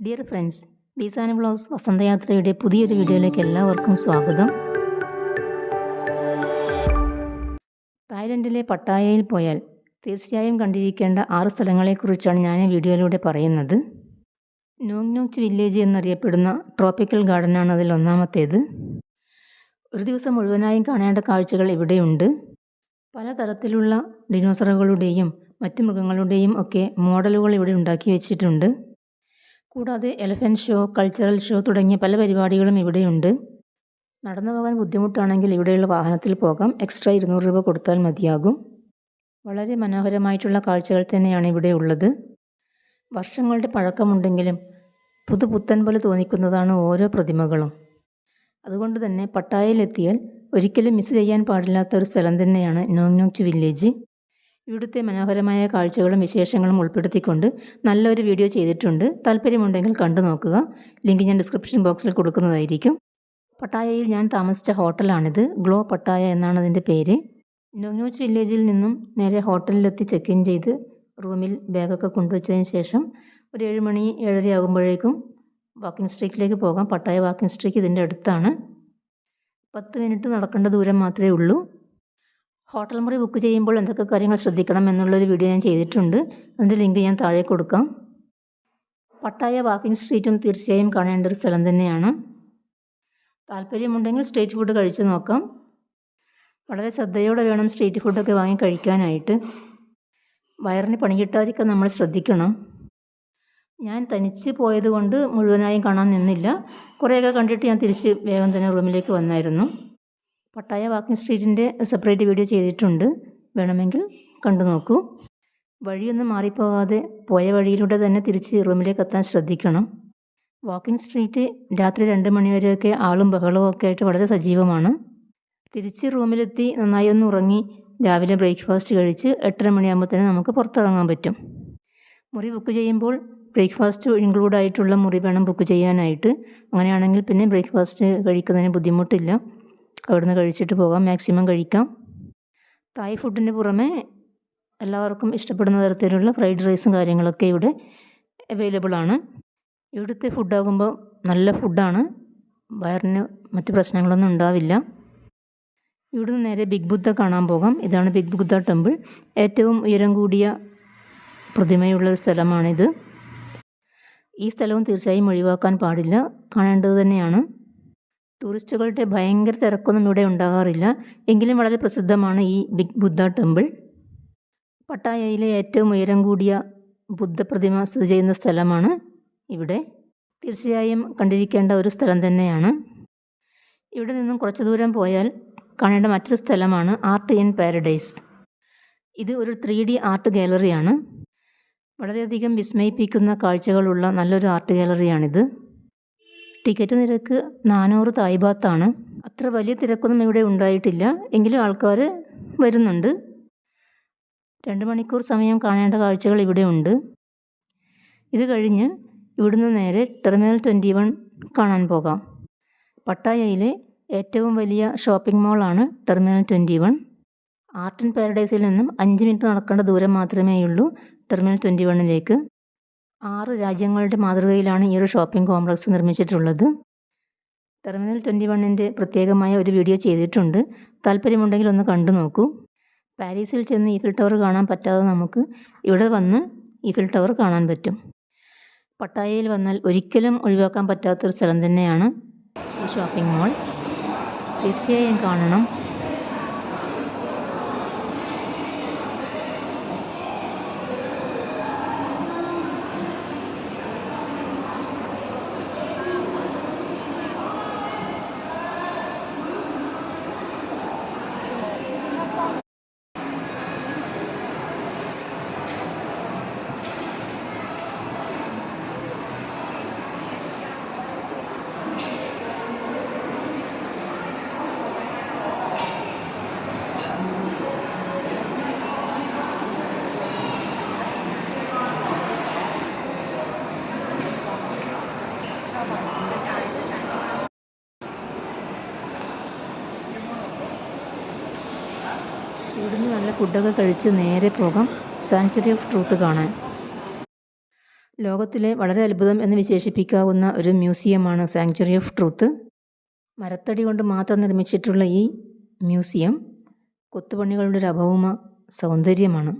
Dear friends ബീസാന vlogs വസന്തയാത്രയുടെ പുതിയൊരു വീഡിയോയിലേക്ക് എല്ലാവർക്കും സ്വാഗതം. തായ്ലൻഡിലെ പട്ടായയിൽ പോയാൽ തീർച്ചയായും കണ്ടിരിക്കേണ്ട ആറ് സ്ഥലങ്ങളെക്കുറിച്ചാണ് ഞാൻ ഈ വീഡിയോയിലൂടെ പറയുന്നത്. നോങ് നോച്ച് വില്ലേജ് എന്നറിയപ്പെടുന്ന ട്രോപ്പിക്കൽ ആണ് അതിൽ ഒന്നാമത്തേത്. ഒരു ദിവസം മുഴുവനായും കാണേണ്ട കാഴ്ചകൾ ഇവിടെയുണ്ട്. പലതരത്തിലുള്ള ഡിനോസറുകളുടെയും മറ്റ് മൃഗങ്ങളുടെയും ഒക്കെ മോഡലുകൾ ഇവിടെ ഉണ്ടാക്കി വെച്ചിട്ടുണ്ട്. കൂടാതെ എലഫന്റ് ഷോ കൾച്ചറൽ ഷോ തുടങ്ങിയ പല പരിപാടികളും ഇവിടെയുണ്ട്. നടന്നു പോകാൻ ബുദ്ധിമുട്ടാണെങ്കിൽ ഇവിടെയുള്ള വാഹനത്തിൽ പോകാം. എക്സ്ട്രാ ഇരുന്നൂറ് രൂപ കൊടുത്താൽ മതിയാകും. വളരെ മനോഹരമായിട്ടുള്ള കാഴ്ചകൾ തന്നെയാണ് ഇവിടെ ഉള്ളത്. വർഷങ്ങളുടെ പഴക്കമുണ്ടെങ്കിലും പുതുപുത്തൻ പോലെ തോന്നിക്കുന്നതാണ് ഓരോ പ്രതിമകളും. അതുകൊണ്ട് തന്നെ പട്ടായയിലെത്തിയാൽ ഒരിക്കലും മിസ് ചെയ്യാൻ പാടില്ലാത്ത ഒരു സ്ഥലം തന്നെയാണ് നോങ് നോങ് വില്ലേജ് ഇവിടുത്തെ മനോഹരമായ കാഴ്ചകളും വിശേഷങ്ങളും ഉൾപ്പെടുത്തിക്കൊണ്ട് നല്ലൊരു വീഡിയോ ചെയ്തിട്ടുണ്ട്. താല്പര്യമുണ്ടെങ്കിൽ കണ്ടു നോക്കുക. ലിങ്ക് ഞാൻ ഡിസ്ക്രിപ്ഷൻ ബോക്സിൽ കൊടുക്കുന്നതായിരിക്കും. പട്ടായയിൽ ഞാൻ താമസിച്ച ഹോട്ടലാണിത്. ഗ്ലോ പട്ടായ എന്നാണ് അതിന്റെ പേര്. നൊനോച്ച് വില്ലേജിൽ നിന്നും നേരെ ഹോട്ടലിലെത്തി ചെക്ക് ഇൻ ചെയ്ത് റൂമിൽ ബാഗൊക്കെ കൊണ്ടുവച്ചതിന് ശേഷം ഒരു ഏഴ് മണി ഏഴര ആകുമ്പോഴേക്കും വാക്കിംഗ് സ്ട്രീറ്റിലേക്ക് പോകാം. പട്ടായ വാക്കിംഗ് സ്ട്രീറ്റ് ഇതിന്റെ അടുത്താണ്. പത്ത് മിനിറ്റ് നടക്കേണ്ട ദൂരം മാത്രമേ ഉള്ളൂ. ഹോട്ടൽ മുറി ബുക്ക് ചെയ്യുമ്പോൾ എന്തൊക്കെ കാര്യങ്ങൾ ശ്രദ്ധിക്കണം എന്നുള്ളൊരു വീഡിയോ ഞാൻ ചെയ്തിട്ടുണ്ട്. അതിന്റെ ലിങ്ക് ഞാൻ താഴെ കൊടുക്കാം. പട്ടായ വാക്കിംഗ് സ്ട്രീറ്റും തീർച്ചയായും കാണേണ്ട ഒരു സ്ഥലം തന്നെയാണ്. താല്പര്യമുണ്ടെങ്കിൽ സ്ട്രീറ്റ് ഫുഡ് കഴിച്ചു നോക്കാം. വളരെ ശ്രദ്ധയോടെ വേണം സ്ട്രീറ്റ് ഫുഡൊക്കെ വാങ്ങി കഴിക്കാനായിട്ട്. വയറിന് പണി കിട്ടാതിരിക്കാൻ നമ്മൾ ശ്രദ്ധിക്കണം. ഞാൻ തനിച്ച് പോയതുകൊണ്ട് മുഴുവനായും കാണാൻ നിന്നില്ല. കുറേയൊക്കെ കണ്ടിട്ട് ഞാൻ തിരിച്ച് വേഗം തന്നെ റൂമിലേക്ക് വന്നായിരുന്നു. പട്ടായ വാക്കിംഗ് സ്ട്രീറ്റിന്റെ സെപ്പറേറ്റ് വീഡിയോ ചെയ്തിട്ടുണ്ട്. വേണമെങ്കിൽ കണ്ടു നോക്കൂ. വഴിയൊന്നും മാറിപ്പോകാതെ പോയ വഴിയിലൂടെ തന്നെ തിരിച്ച് റൂമിലേക്ക് എത്താൻ ശ്രദ്ധിക്കണം. വാക്കിംഗ് സ്ട്രീറ്റ് രാത്രി രണ്ട് മണിവരെയൊക്കെ ആളും ബഹളവും ഒക്കെ ആയിട്ട് വളരെ സജീവമാണ്. തിരിച്ച് റൂമിലെത്തി നന്നായി ഒന്ന് ഉറങ്ങി രാവിലെ ബ്രേക്ക്ഫാസ്റ്റ് കഴിച്ച് എട്ടര മണിയാകുമ്പോൾ തന്നെ നമുക്ക് പുറത്തിറങ്ങാൻ പറ്റും. മുറി ബുക്ക് ചെയ്യുമ്പോൾ ബ്രേക്ക്ഫാസ്റ്റ് ഇൻക്ലൂഡ് ആയിട്ടുള്ള മുറി വേണം ബുക്ക് ചെയ്യാനായിട്ട്. അങ്ങനെയാണെങ്കിൽ പിന്നെ ബ്രേക്ക്ഫാസ്റ്റ് കഴിക്കുന്നതിന് ബുദ്ധിമുട്ടില്ല. അവിടുന്ന് കഴിച്ചിട്ട് പോകാം. മാക്സിമം കഴിക്കാം. തായ് ഫുഡിന് പുറമെ എല്ലാവർക്കും ഇഷ്ടപ്പെടുന്ന തരത്തിലുള്ള ഫ്രൈഡ് റൈസും കാര്യങ്ങളൊക്കെ ഇവിടെ അവൈലബിൾ ആണ്. ഇവിടുത്തെ ഫുഡാകുമ്പോൾ നല്ല ഫുഡാണ് വയറിന് മറ്റ് പ്രശ്നങ്ങളൊന്നും ഉണ്ടാവില്ല. ഇവിടുന്ന് നേരെ ബിഗ് ബുദ്ധ കാണാൻ പോകാം. ഇതാണ് ബിഗ് ബുദ്ധ ടെമ്പിൾ ഏറ്റവും ഉയരം കൂടിയ പ്രതിമയുള്ളൊരു സ്ഥലമാണിത്. ഈ സ്ഥലവും തീർച്ചയായും ഒഴിവാക്കാൻ പാടില്ല. കാണേണ്ടത് തന്നെയാണ്. ടൂറിസ്റ്റുകളുടെ ഭയങ്കര തിരക്കൊന്നും ഇവിടെ ഉണ്ടാകാറില്ല. എങ്കിലും വളരെ പ്രസിദ്ധമാണ് ഈ ബിഗ് ബുദ്ധ ടെമ്പിൾ. പട്ടായയിലെ ഏറ്റവും ഉയരം കൂടിയ ബുദ്ധപ്രതിമ സ്ഥിതി ചെയ്യുന്ന സ്ഥലമാണ് ഇവിടെ. തീർച്ചയായും കണ്ടിരിക്കേണ്ട ഒരു സ്ഥലം തന്നെയാണ്. ഇവിടെ നിന്നും കുറച്ച് ദൂരം പോയാൽ കാണേണ്ട മറ്റൊരു സ്ഥലമാണ് ആർട്ട് ഇൻ പാരഡൈസ്. ഇത് ഒരു ത്രീ ഡി ആർട്ട് ഗാലറിയാണ്. വളരെയധികം വിസ്മയിപ്പിക്കുന്ന കാഴ്ചകളുള്ള നല്ലൊരു ആർട്ട് ഗാലറിയാണിത്. ടിക്കറ്റ് നിരക്ക് നാനൂറ് തായ്ബാത്താണ്. അത്ര വലിയ തിരക്കൊന്നും ഇവിടെ ഉണ്ടായിട്ടില്ല. എങ്കിലും ആൾക്കാർ വരുന്നുണ്ട്. രണ്ട് മണിക്കൂർ സമയം കാണേണ്ട കാഴ്ചകൾ ഇവിടെ ഉണ്ട്. ഇത് കഴിഞ്ഞ് ഇവിടുന്ന് നേരെ ടെർമിനൽ ട്വന്റി വൺ കാണാൻ പോകാം. പട്ടായയിലെ ഏറ്റവും വലിയ ഷോപ്പിംഗ് മോളാണ് terminal twenty one. Art and പാരഡൈസിൽ നിന്നും അഞ്ച് മിനിറ്റ് നടക്കേണ്ട ദൂരം മാത്രമേയുള്ളൂ ടെർമിനൽ ട്വന്റി വണ്ണിലേക്ക്. ആറ് രാജ്യങ്ങളുടെ മാതൃകയിലാണ് ഈ ഒരു ഷോപ്പിംഗ് കോംപ്ലക്സ് നിർമ്മിച്ചിട്ടുള്ളത്. ടെർമിനൽ ട്വന്റി വണ്ണിന്റെ പ്രത്യേകമായ ഒരു വീഡിയോ ചെയ്തിട്ടുണ്ട്. താല്പര്യമുണ്ടെങ്കിൽ ഒന്ന് കണ്ടു നോക്കൂ. പാരീസിൽ ചെന്ന് ഈഫിൽ ടവർ കാണാൻ പറ്റാതെ നമുക്ക് ഇവിടെ വന്ന് ഈഫിൽ ടവർ കാണാൻ പറ്റും. പട്ടായയിൽ വന്നാൽ ഒരിക്കലും ഒഴിവാക്കാൻ പറ്റാത്തൊരു സ്ഥലം തന്നെയാണ് ഈ ഷോപ്പിംഗ് മാൾ. തീർച്ചയായും കാണണം. ഇവിടുന്ന് നല്ല ഫുഡൊക്കെ കഴിച്ച് നേരെ പോകാം. സാങ്ച്വറി ഓഫ് ട്രൂത്ത് കാണാൻ. ലോകത്തിലെ വളരെ അത്ഭുതം എന്ന് വിശേഷിപ്പിക്കാവുന്ന ഒരു മ്യൂസിയമാണ് സാങ്ച്വറി ഓഫ് ട്രൂത്ത് മരത്തടി കൊണ്ട് മാത്രം നിർമ്മിച്ചിട്ടുള്ള ഈ മ്യൂസിയം കൊത്തുപണികളുടെ ഒരു അഭൗമ സൗന്ദര്യമാണ്.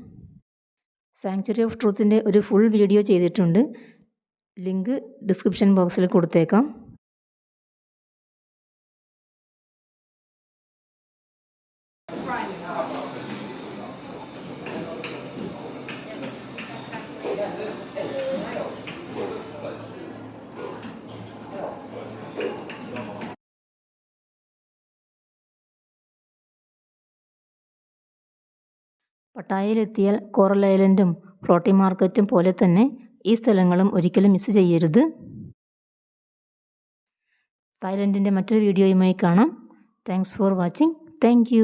സാങ്ച്വറി ഓഫ് ട്രൂത്തിന്റെ ഒരു ഫുൾ വീഡിയോ ചെയ്തിട്ടുണ്ട്. ലിങ്ക് ഡിസ്ക്രിപ്ഷൻ ബോക്സിൽ കൊടുത്തേക്കാം. പട്ടായയിലെത്തിയാൽ കോറൽ ഐലൻഡും ഫ്ലോട്ടി മാർക്കറ്റും പോലെ തന്നെ ഈ സ്ഥലങ്ങളും ഒരിക്കലും മിസ് ചെയ്യരുത്. തായ്ലൻഡിന്റെ മറ്റൊരു വീഡിയോയുമായി കാണാം. Thanks for watching thank